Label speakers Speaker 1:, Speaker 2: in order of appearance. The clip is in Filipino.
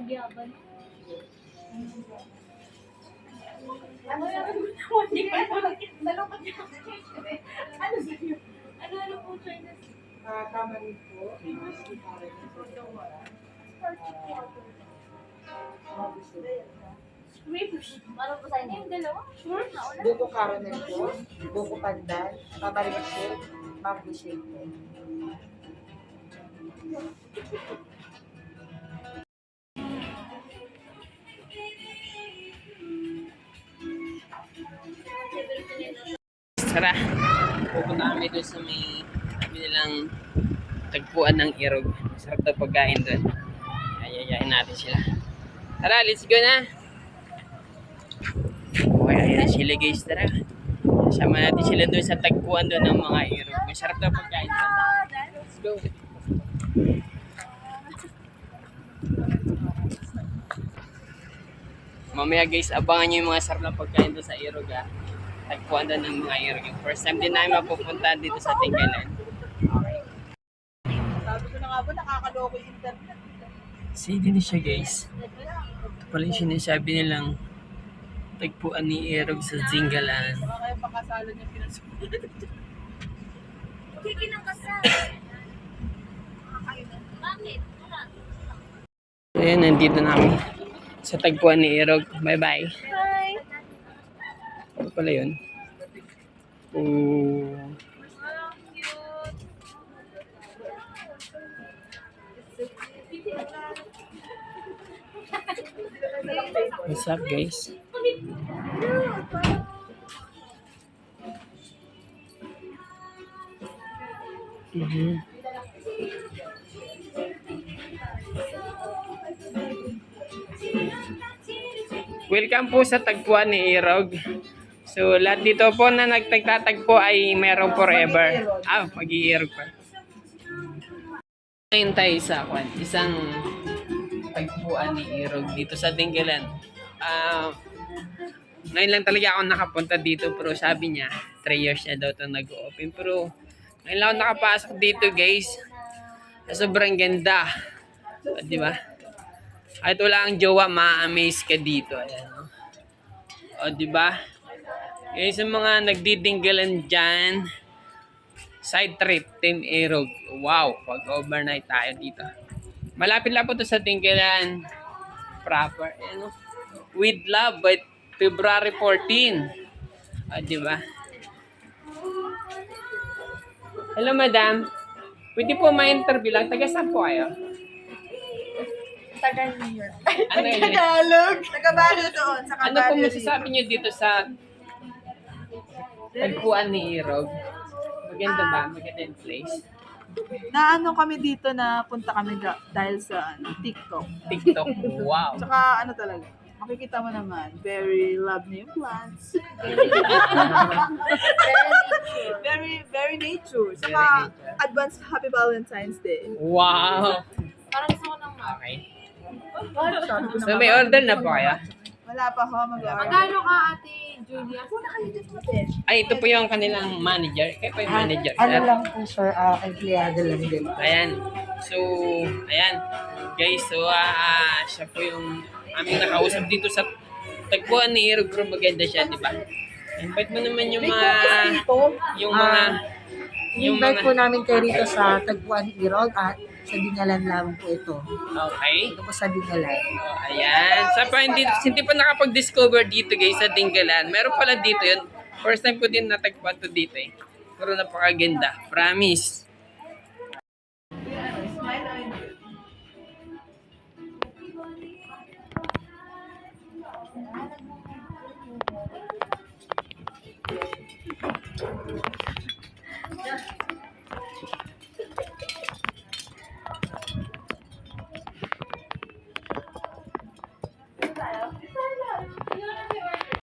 Speaker 1: Nagyaban.
Speaker 2: Ano yan? Hindi ko alam. Nalungkot niya. Ano sa'yo?
Speaker 1: Ano, ano po Chinese?
Speaker 3: Ah, tama rin po. Mas parang
Speaker 1: Ano po sa inyo? Yung dalawa? Sure na.
Speaker 3: Buko caramel po, buko pandan, pamarika shake, mango shake po.
Speaker 4: Tara, pupunta kami doon sa may nilang tagpuan ng irog. Sarap daw pagkain doon. Ayayain natin sila. Tara, let's go na! Okay, ayan sila guys, tara. Sama natin sila doon sa tagpuan doon ng mga irog. Masarap daw pagkain doon. Let's go! Mamaya guys, abangan nyo yung mga sarap na pagkain doon sa irog ha. Tagpuan doon ng mga irog. Yung first time din namin mapupunta dito sa Tinggalan.
Speaker 3: Sabi ko na nga po, nakakaloko yung internet.
Speaker 4: See, din siya guys. Ito pala yung sinasabi nilang tagpuan ni Irog sa Zingalan.
Speaker 3: Baka kayo pakasalan yung pinasulat.
Speaker 1: Kiki ng kasal. Bakit?
Speaker 4: Ayan, nandito na kami sa tagpuan ni Irog. Bye-bye. Ito pala yun. Oh. What's up guys? Mhm. Welcome po sa tagpuan ni Irog. So, lahat dito po na nagtagtatagpo ay merong forever. Ah, mag-iirog pa. Ngayon tayo sa kwan, isang tagpuan ni Irog dito sa Dingalan. Ah, ngayon lang talaga ako nakapunta dito pero sabi niya, 3 years na daw ito nag-open. Pero ngayon lang ako nakapasok dito guys. Sobrang ganda. Di ba? Kahit wala ang jowa, ma-amaze ka dito. Ayan, no? O, di ba? Yung sa mga nagdidinggalan dyan, side trip, Team Aerog. Wow, pag-overnight tayo dito. Malapit lang po to sa Tinggalan proper. Ayan, no? With love, but February 14. O, di ba? Hello, madam. Pwede po ma-interview lang. Taga saan po kayo?
Speaker 2: Taga New York.
Speaker 4: Ano yun?
Speaker 3: Tagalog! Taga-Baguio doon, sa
Speaker 4: Ano po masasabi niyo dito sa tagpuan ni Irog? Maganda ba? Maganda yung place?
Speaker 3: Na ano kami dito na punta kami da- dahil sa ano, TikTok.
Speaker 4: TikTok. Wow.
Speaker 3: Tsaka ano talaga, makikita mo naman, very love niya yung plants. very, very nature. Saka
Speaker 4: nature.
Speaker 3: advance happy Valentine's Day.
Speaker 4: Wow.
Speaker 1: Parang gusto ko ng mga.
Speaker 4: Okay. So may order na po kayo?
Speaker 3: Wala pa ho, mag-order.
Speaker 1: Magkano ka, Ate Julia?
Speaker 4: Ay, ito po yung kanilang manager. Kayo po yung manager.
Speaker 5: Ano
Speaker 4: sir?
Speaker 5: lang po sir, uh, empleyado lang din.
Speaker 4: Ayan. So, ayan. Guys, so ah siya po yung aming nakausap dito sa tagpuan ni Irog. Pero maganda siya, di ba? Invite mo naman yung mga...
Speaker 5: dito.
Speaker 4: Yung mga... Yung
Speaker 5: Invite
Speaker 4: mga...
Speaker 5: po namin kayo rito sa Tagpuan Irog at sa Dingalan lamang po ito.
Speaker 4: Okay.
Speaker 5: Ito po sa Dingalan.
Speaker 4: Oh, ayan. Sa pa hindi, hindi pa nakapag-discover dito guys sa Dingalan. Meron pala dito yun. First time ko din natagpuan to dito eh. Pero napakaganda. Promise.